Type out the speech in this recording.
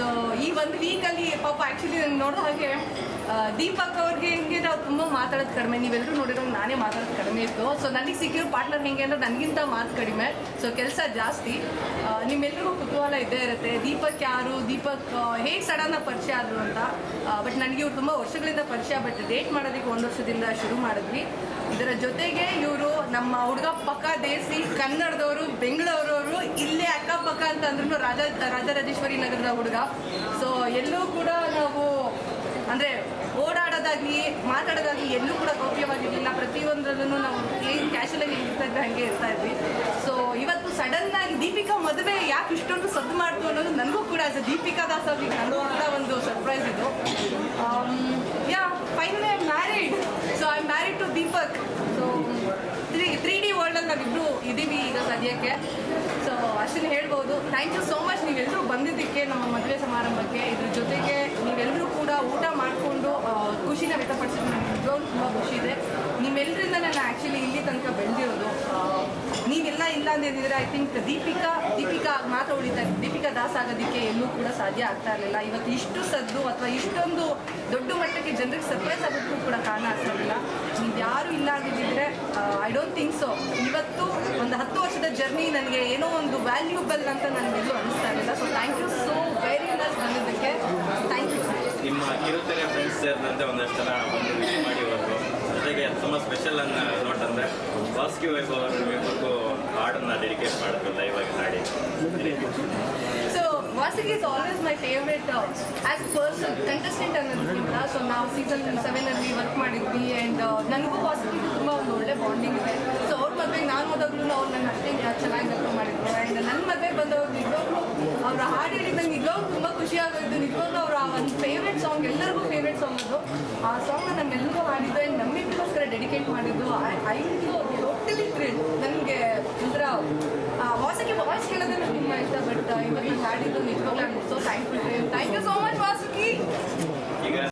So ಈ ಒಂದು ವೀಕಲ್ಲಿ ಪಾಪ ಆ್ಯಕ್ಚುಲಿ ನಾನು ನೋಡೋ ಹಾಗೆ ದೀಪಕ್ ಅವ್ರಿಗೆ ಹೆಂಗೆ ನಾವು ತುಂಬ ಮಾತಾಡೋದು ಕಡಿಮೆ. ನೀವೆಲ್ಲರೂ ನೋಡಿರೋ ನಾನೇ ಮಾತಾಡೋದು ಕಡಿಮೆ ಇತ್ತು. ಸೊ ನನಗೆ ಸಿಕ್ಕಿರೋ ಪಾರ್ಟ್ನರ್ ಹೆಂಗೆ ಅಂದರೆ ನನಗಿಂತ ಮಾತು ಕಡಿಮೆ. ಸೊ ಕೆಲಸ ಜಾಸ್ತಿ. ನಿಮ್ಮೆಲ್ಲರಿಗೂ ಕುತೂಹಲ ಇದ್ದೇ ಇರುತ್ತೆ. ದೀಪಕ್ ಯಾರು? ದೀಪಕ್ ಹೇಗೆ ಸಡನ್ನ ಪರಿಚಯ ಆದರು ಅಂತ. ಬಟ್ ನನಗೆ ಇವ್ರು ತುಂಬ ವರ್ಷಗಳಿಂದ ಪರಿಚಯ ಬಟ್ ಡೇಟ್ ಮಾಡೋದಕ್ಕೆ ಒಂದು ವರ್ಷದಿಂದ ಶುರು ಮಾಡಿದ್ವಿ. ಇದರ ಜೊತೆಗೆ ಇವರು ನಮ್ಮ ಹುಡುಗ ಪಕ್ಕ ದೇಸಿ ಕನ್ನಡದವರು, ಬೆಂಗಳೂರವರು ಇಲ್ಲೇ ಅಕ್ಕಪಕ್ಕ ಅಂತ ಅಂದ್ರೂ ರಾಜ, ರಾಜರಾಜೇಶ್ವರಿ ನಗರದ ಹುಡುಗ. ಸೊ ಎಲ್ಲೂ ಕೂಡ ನಾವು ಅಂದರೆ ಓಡಾಡೋದಾಗಿ ಮಾತಾಡೋದಾಗಿ ಎಲ್ಲೂ ಕೂಡ ಗೌಪ್ಯವಾಗಿರಲಿಲ್ಲ. ಪ್ರತಿಯೊಂದರಲ್ಲೂ ನಾವು ಏನು ಕ್ಯಾಶುವಲಾಗಿ ಇರ್ತಾ ಇದ್ದ ಹಾಗೆ ಇರ್ತಾ ಇದ್ವಿ. ಸೊ ಇವತ್ತು ಸಡನ್ ಆಗಿ ದೀಪಿಕಾ ಮದುವೆ ಯಾಕೆ ಇಷ್ಟೊಂದು ಸದ್ದು ಮಾಡ್ತು ಅನ್ನೋದು ನನಗೂ ಕೂಡ ಆಸ್ ದೀಪಿಕಾ ದಾಸ್ ಅವ್ರಿಗೆ ನನಗೂ ಕೂಡ ಒಂದು ಸರ್ಪ್ರೈಸ್ ಇದು. Yeah finally I married so I married to Deepak. So three three D ವರ್ಲ್ಡಲ್ಲಿ ನಾವಿಬ್ಬರು ಇದ್ದೀವಿ ಈಗ ಸದ್ಯಕ್ಕೆ. ಅಷ್ಟನ್ನು ಹೇಳ್ಬೋದು. ಥ್ಯಾಂಕ್ ಯು ಸೋ ಮಚ್ ನೀವೆಲ್ಲರೂ ಬಂದಿದ್ದಕ್ಕೆ ನಮ್ಮ ಮದುವೆ ಸಮಾರಂಭಕ್ಕೆ ಇದ್ರ ಜೊತೆಗೆ ನೀವೆಲ್ಲರೂ ಕೂಡ ಊಟ ಮಾಡಿಕೊಂಡು ಖುಷಿನ ವ್ಯಕ್ತಪಡಿಸಿದ್ರೆ ನನಗೆ ನಿಜವಾಗ್ಲೂ ತುಂಬ ಖುಷಿ ಇದೆ. ನಿಮ್ಮೆಲ್ಲರಿಂದ ನಾನು ಆ್ಯಕ್ಚುಲಿ ಇಲ್ಲಿ ತನಕ ಬೆಳೆದಿರೋದು. ನೀವೆಲ್ಲ ಇಲ್ಲ ಅಂದಿದ್ರೆ ಐ ಥಿಂಕ್ ದೀಪಿಕಾ ದೀಪಿಕಾ ಮಾತ್ರ ಉಳಿತಾ ಇತ್ತು ದೀಪಿಕಾ ದಾಸ್ ಆಗೋದಕ್ಕೆ ಎಲ್ಲೂ ಕೂಡ ಸಾಧ್ಯ ಆಗ್ತಾ ಇರಲಿಲ್ಲ. ಇವತ್ತು ಇಷ್ಟು ಸದ್ದು ಅಥವಾ ಇಷ್ಟೊಂದು ದೊಡ್ಡ ಮಟ್ಟಕ್ಕೆ ಜನರಿಗೆ ಸರ್ಪ್ರೈಸ್ ಆಗೋದಕ್ಕೂ ಕೂಡ ಕಾರಣ ಆಗ್ತಿರಲಿಲ್ಲ ನೀವು ಯಾರು ಇಲ್ಲ ಅಂದಿದ್ದರೆ ಐ ಡೋಂಟ್ ಥಿಂಕ್ ಸೊ ಇವತ್ತು ಒಂದು ಹತ್ತು ವರ್ಷದ ಜರ್ನಿ ನನಗೆ ಏನೋ ಒಂದು ವ್ಯಾಲ್ಯೂಬಲ್ ಅಂತ ನನಗೆಲ್ಲೂ ಅನಿಸ್ತಾ ಇರಲಿಲ್ಲ. So thank you so very much ಬಂದಿದ್ದಕ್ಕೆ ಥ್ಯಾಂಕ್ ಯು ನಿಮ್ಮ ಕಿರುತೆರೆ ಫ್ರೆಂಡ್ಸ್ ಸೇರಿದಂತೆ ಒಂದಷ್ಟು ಜನ ಬಂದು ವಿಶ್ ಮಾಡಿ ಹೋದರು. ಜೊತೆಗೆ ತುಂಬ ಸ್ಪೆಷಲ್ ಅನ್ನ ನೋಟ್ ಅಂದರೆ ವಾಸ್ಕಿ ವೈಭವ್ ಅವರು ನಿಮಗೂ ಹಾಡನ್ನು ಡೆಡಿಕೇಟ್ ಮಾಡಿದ್ರು ಲೈವ್ ಆಗಿ ಹಾಡಿ. So Vasuki is always my favourite as person contestant ಅನ್ನೋದಕ್ಕಿಂತ ಸೊ ನಾವು ಸೀಸನ್ ಸೆವೆನಲ್ಲಿ ವರ್ಕ್ ಮಾಡಿದ್ವಿ ಆ್ಯಂಡ್ ನನಗೂ ವಾಸಿಗೆ ಬಾಂಡಿಂಗ್ ಇದೆ. ಸೊ ಅವ್ರ ಮದುವೆಗೆ ನಾನು ಹೋದಾಗ್ಲೂ ಅವ್ರು ನನ್ನ ಅಷ್ಟೇ ಚೆನ್ನಾಗಿ ವೆಲ್ಕಮ್ ಮಾಡಿದ್ರು. ಆ್ಯಂಡ್ ನನ್ನ ಮದುವೆ ಬಂದವ್ರು ನಿಜವಾಗ್ಲೂ ಅವ್ರ ಹಾಡು ಹೇಳಿದ ನಂಗೆ ನಿಜವಾಗ್ಲೂ ತುಂಬ ಖುಷಿ ಆಗೋದು ನಿಜವಾಗ್ಲೂ ಅವರ ಒಂದು ಫೇವ್ರೆಟ್ ಸಾಂಗ್ ಎಲ್ಲರಿಗೂ ಫೇವ್ರೆಟ್ ಸಾಂಗ್ ಅದು. ಆ ಸಾಂಗ್ನ ನಮ್ಮೆಲ್ಲರಿಗೂ ಹಾಡಿದ್ದು ಆ್ಯಂಡ್ ನಮ್ಮಿಗೋಸ್ಕರ ಡೆಡಿಕೇಟ್ ಮಾಡಿದ್ದು. ಐ ಐ ಟೋಟಲಿ ಥ್ರಿಲ್ ನನಗೆ ಒಂಥರ ವಾಸಕ್ಕೆ ವಾಯ್ಸ್ ಕೇಳೋದೇ ನನಗೆ ತುಂಬ ಇಷ್ಟ ಬಟ್ ಇವತ್ತು ಹಾಡಿದ್ದು ನಿಜವಾಗ್ಲೂ ಐ ಸೊ ಥ್ಯಾಂಕ್ಫುಲ್